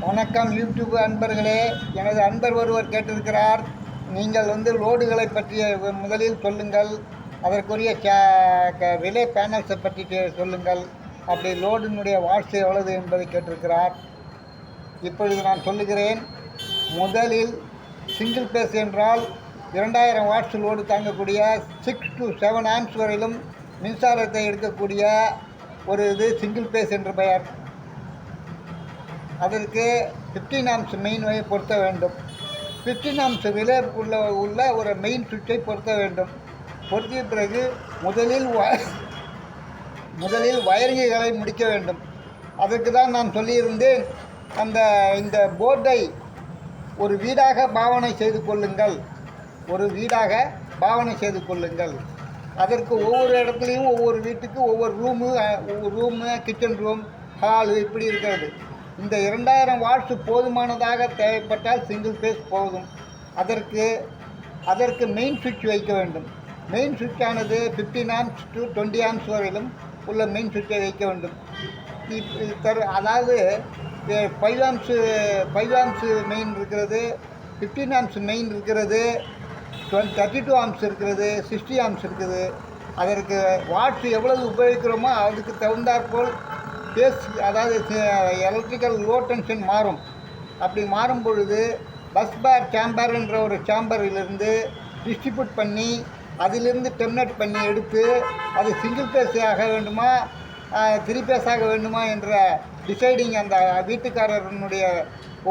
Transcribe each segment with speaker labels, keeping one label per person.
Speaker 1: வணக்கம் யூடியூப் அன்பர்களே. எனது அன்பர் ஒருவர் கேட்டிருக்கிறார். நீங்கள் வந்து லோடுகளை பற்றிய முதலில் சொல்லுங்கள். அதற்குரிய க- ரிலே பேனல்ஸை பற்றி சொல்லுங்கள். அப்படி லோடினுடைய வாட்ஸ் எவ்வளவு என்பதை கேட்டிருக்கிறார். இப்பொழுது நான் சொல்லுகிறேன். முதலில் சிங்கிள் பேஸ் என்றால் இரண்டாயிரம் வாட்ஸ் லோடு தாங்கக்கூடிய சிக்ஸ் டு செவன் ஆம்ஸ் வரையிலும் மின்சாரத்தை எடுக்கக்கூடிய ஒரு இது சிங்கிள் பேஸ் என்று பெயர். அதற்கு ஃபிஃப்டீன் ஆம்ஸ் மெயின் வகை பொருத்த வேண்டும். ஃபிஃப்டீன் ஆம்ஸ் விலை உள்ள உள்ள ஒரு மெயின் சுவிட்சை பொருத்த வேண்டும். பொருத்திய பிறகு முதலில் முதலில் வயரிங்குகளை முடிக்க வேண்டும். அதற்கு தான் நான் சொல்லியிருந்தேன். அந்த இந்த போர்டை ஒரு வீடாக பாவனை செய்து கொள்ளுங்கள். ஒரு வீடாக பாவனை செய்து கொள்ளுங்கள். அதற்கு ஒவ்வொரு இடத்துலையும் ஒவ்வொரு வீட்டுக்கு ஒவ்வொரு ரூமு ஒவ்வொரு ரூமு கிச்சன் ரூம் ஹால் இப்படி இருக்கிறது. இந்த இரண்டாயிரம் வாட்ஸ் போதுமானதாக தேவைப்பட்டால் சிங்கிள் ஃபேஸ் போதும். அதற்கு அதற்கு மெயின் சுவிட்ச் வைக்க வேண்டும். Main சுவிட்சானது fifteen amps to twenty amps வரையிலும் உள்ள மெயின் சுவிட்சை வைக்க வேண்டும். இது தரு அதாவது five amps five amps main இருக்கிறது ஃபிஃப்டீன் ஆம்ஸ் மெயின் இருக்கிறது டுவெல் தேர்ட்டி டூ ஆம்ஸ் இருக்கிறது சிக்ஸ்டி ஆம்ஸ் இருக்குது. அதற்கு வாட்ஸ் எவ்வளவு உபயோகிக்கிறோமோ அதுக்கு தகுந்தாற்போல் ஏசி அதாவது எலக்ட்ரிக்கல் லோ டென்ஷன் மாறும். அப்படி மாறும் பொழுது பஸ் பேர் சேம்பர்ன்ற ஒரு சேம்பரிலிருந்து டிஸ்ட்ரிபியூட் பண்ணி அதிலிருந்து டெர்மினேட் பண்ணி எடுத்து அது சிங்கிள் பேஸ் ஆக வேண்டுமா த்ரீ பேஸ் ஆக வேண்டுமா என்ற டிசைடிங் அந்த வீட்டுக்காரனுடைய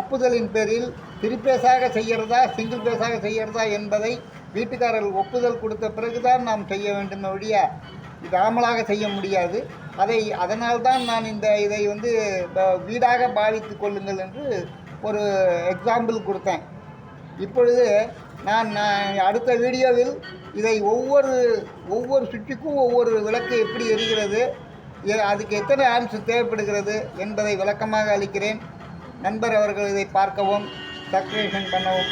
Speaker 1: ஒப்புதலின் பேரில் த்ரீ பேஸாக செய்கிறதா சிங்கிள் பேஸாக செய்கிறதா என்பதை வீட்டுக்காரர்கள் ஒப்புதல் கொடுத்த பிறகுதான் நாம் செய்ய வேண்டும் ஒழிய தாமலாக செய்ய முடியாது. அதை அதனால்தான் நான் இந்த இதை வந்து வீடாக பாவித்து கொள்ளுங்கள் என்று ஒரு எக்ஸாம்பிள் கொடுத்தேன். இப்பொழுது நான் நான் அடுத்த வீடியோவில் இதை ஒவ்வொரு ஒவ்வொரு சுற்றிக்கும் ஒவ்வொரு விளக்கு எப்படி எரிகிறது அதுக்கு எத்தனை ஆன்ஸ் தேவைப்படுகிறது என்பதை விளக்கமாக அளிக்கிறேன். நண்பர் அவர்கள் இதை பார்க்கவும் சப்ஸ்கிரிப்ஷன் பண்ணவும்.